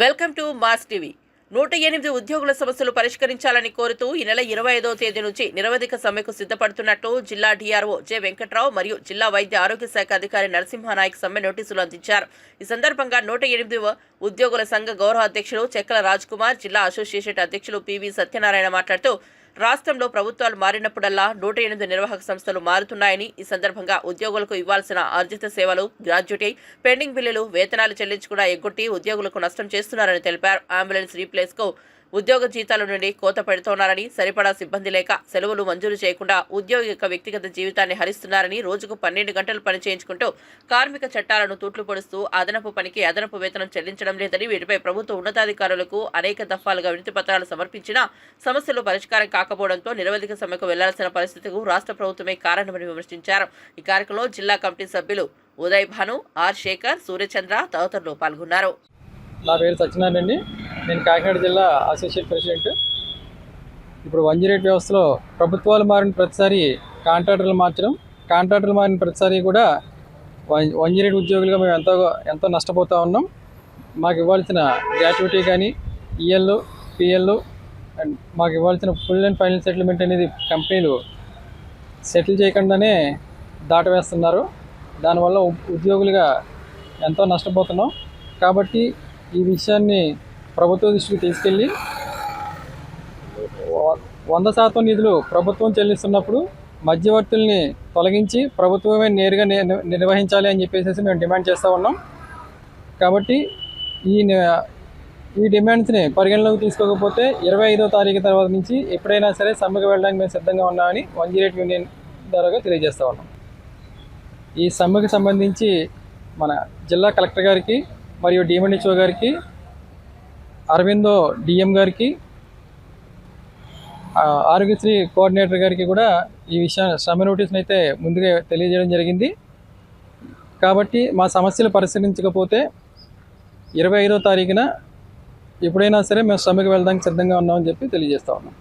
Welcome to mass TV. నూట ఎనిమిది ఉద్యోగుల సమస్యలు పరిష్కరించాలని కోరుతూ ఈ నెల ఇరవై ఐదవ తేదీ నుంచి నిరవధిక సమ్మెకు సిద్ధపడుతున్నట్టు జిల్లా డీఆర్ఓ జె వెంకట్రావు మరియు జిల్లా వైద్య ఆరోగ్య శాఖ అధికారి నరసింహానాయక్ సమ్మె నోటీసులు అందించారు. ఈ సందర్భంగా నూట ఎనిమిది ఉద్యోగుల సంఘ గౌరవ అధ్యక్షులు చెక్కల రాజ్ కుమార్ జిల్లా అసోసియేషన్ అధ్యక్షులు పివి సత్యనారాయణ మాట్లాడుతూ రాష్ట్రంలో ప్రభుత్వాలు మారినప్పుడల్లా నూట ఎనిమిది నిర్వాహక సంస్థలు మారుతున్నాయని ఈ సందర్భంగా ఉద్యోగులకు ఇవ్వాల్సిన ఆర్జిత సేవలు గ్రాడ్యుటీ పెండింగ్ బిల్లులు వేతనాలు చెల్లించకుండా ఎగ్గొట్టి ఉద్యోగులకు నష్టం చేస్తున్నారని తెలిపారు. అంబులెన్స్ రీప్లేస్కు ఉద్యోగ జీతాల నుండి కోత పెడుతున్నారని సరిపడా సిబ్బంది లేక సెలవులు మంజూరు చేయకుండా ఉద్యోగి యొక్క వ్యక్తిగత జీవితాన్ని హరిస్తున్నారని రోజుకు పన్నెండు గంటలు పని చేయించుకుంటూ కార్మిక చట్టాలను తూట్లు పొడుస్తూ అదనపు పనికి అదనపు వేతనం చెల్లించడం లేదని వీటిపై ప్రభుత్వ ఉన్నతాధికారులకు అనేక దఫాలుగా వినతి పత్రాలు సమర్పించినా సమస్యలు పరిష్కారం కాకపోవడంతో నిరవధిక సమ్మెకు వెళ్ళాల్సిన పరిస్థితికి రాష్ట్ర ప్రభుత్వమే కారణమని విమర్శించారు. ఈ కార్యక్రమంలో జిల్లా కమిటీ సభ్యులు ఉదయ్ భాను ఆర్ శేఖర్ సూర్యచంద్ర తదితరులు పాల్గొన్నారు. నా పేరు సత్యనారాయణ అండి. నేను కాకినాడ జిల్లా అసోసియేట్ ప్రెసిడెంట్. ఇప్పుడు వన్ జీరో ఎయిట్ వ్యవస్థలో ప్రభుత్వాలు మారిన ప్రతిసారి కాంట్రాక్టర్లు మార్చడం కాంట్రాక్టర్లు మారిన ప్రతిసారి కూడా వన్ వన్ జీరో ఎయిట్ ఉద్యోగులుగా మేము ఎంతో ఎంతో నష్టపోతూ ఉన్నాం. మాకు ఇవ్వాల్సిన గ్రాట్యుటీ కానీ ఈఎల్ పిఎల్ అండ్ మాకు ఇవ్వాల్సిన ఫుల్ అండ్ ఫైనల్ సెటిల్మెంట్ అనేది కంపెనీలు సెటిల్ చేయకుండానే దాటవేస్తున్నారు. దానివల్ల ఉ- ఉద్యోగులుగా ఎంతో నష్టపోతున్నాం. కాబట్టి ఈ విషయాన్ని ప్రభుత్వ దృష్టికి తీసుకెళ్ళి వ- వంద శాతం నిధులు ప్రభుత్వం చెల్లిస్తున్నప్పుడు మధ్యవర్తుల్ని తొలగించి ప్రభుత్వమే నేరుగా నిర్వహించాలి అని చెప్పేసి మేము డిమాండ్ చేస్తూ ఉన్నాం. కాబట్టి ఈ ఈ డిమాండ్స్ని పరిగణలోకి తీసుకోకపోతే ఇరవై ఐదో తారీఖు తర్వాత నుంచి ఎప్పుడైనా సరే సమ్మెకు వెళ్ళడానికి మేము సిద్ధంగా ఉన్నామని వన్ జీరో ఎయిట్ యూనియన్ ద్వారా తెలియజేస్తూ ఉన్నాం. ఈ సమ్మెకు సంబంధించి మన జిల్లా కలెక్టర్ గారికి మరియు డిఎండిచో గారికి అరవిందో డిఎం గారికి ఆరోగ్యశ్రీ కోఆర్డినేటర్ గారికి కూడా ఈ విషయం సమ్మె నోటీస్ని అయితే ముందుగా తెలియజేయడం జరిగింది. కాబట్టి మా సమస్యలు పరిశీలించకపోతే ఇరవై ఐదో తారీఖున ఎప్పుడైనా సరే మేము సమ్మెకు వెళ్ళడానికి సిద్ధంగా ఉన్నామని చెప్పి తెలియజేస్తా ఉన్నాం.